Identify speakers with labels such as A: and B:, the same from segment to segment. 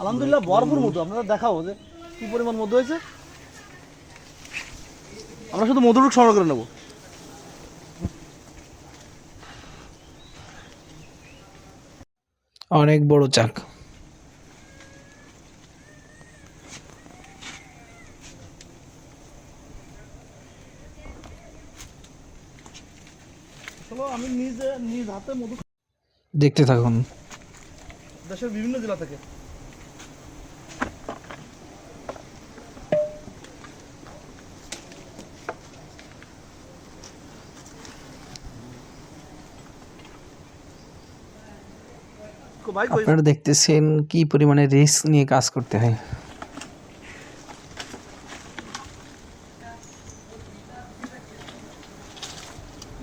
A: আলহামদুলিল্লাহ ভরপুর মধু। আপনারা দেখাবো যে কি পরিমাণ মধু হয়েছে। আমরা শুধু মধুরুক সংগ্রহ করে নেব।
B: অনেক বড় চাক।
A: চলো আমি নিজে নিজ হাতে মধু
B: দেখতে থাকুন।
A: দেশের বিভিন্ন জেলা থেকে।
B: আপনারা দেখতেছেন কি পরিমাণে রিস্ক নিয়ে কাজ করতে হয়।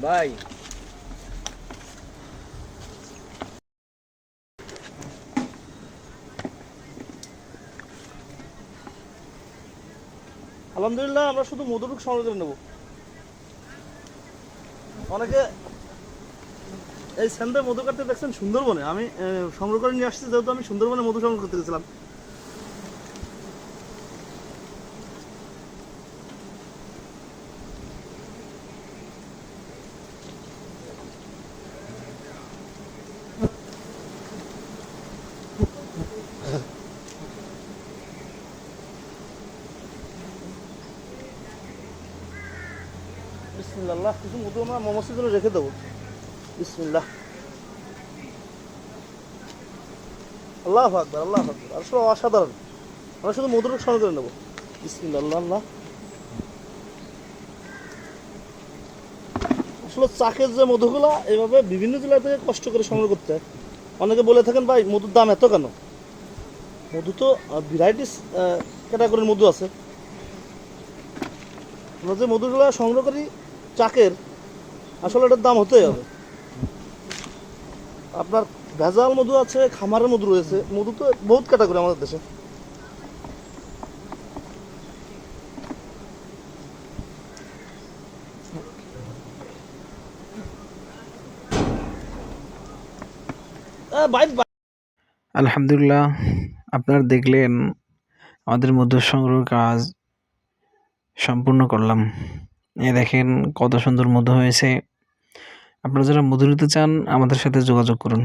A: ভাই আলহামদুলিল্লাহ, আমরা শুধু মধুরুক সংগ্রহ নেব। অনেকে এই স্যান্ডে মধু কাটতে দেখছেন সুন্দরবনে। আমি সংগ্রহ করে নিয়ে আসছি, যেহেতু আমি সুন্দরবনে মধু সংগ্রহ করতে গেছিলাম। বিসমিল্লাহ, কিছু মধু আমরা মোমোসের জন্য রেখে দেবো। বিসমিল্লাহ। আল্লাহ আকবর আল্লাহ আকবর। আসলে অসাধারণ। আমরা শুধু মধুর স্মরণ করে নেব। বিসমিল্লাহ, আল্লাহ। আল্লাহ আসলে চাকের যে মধুগুলা, এভাবে বিভিন্ন জেলা থেকে কষ্ট করে সংগ্রহ করতে হয়। অনেকে বলে থাকেন, ভাই, মধুর দাম এত কেন? মধু তো ভ্যারাইটিস ক্যাটাগরির মধু আছে। আমরা যে মধুগুলো সংগ্রহ করি চাকের আসলে এটার দাম হতেই হবে। আপনার ভেজাল মধু আছে, খামারের মধু রয়েছে, মধু তো বহুত ক্যাটাগরি আমাদের দেশে।
B: আলহামদুলিল্লাহ, আপনারা দেখলেন আমাদের মধ্য সংগ্রহ কাজ সম্পূর্ণ করলাম। এ দেখেন কত সুন্দর মধু হয়েছে। আপনারা যারা মধু নিতে চান, আমাদের সাথে যোগাযোগ করুন।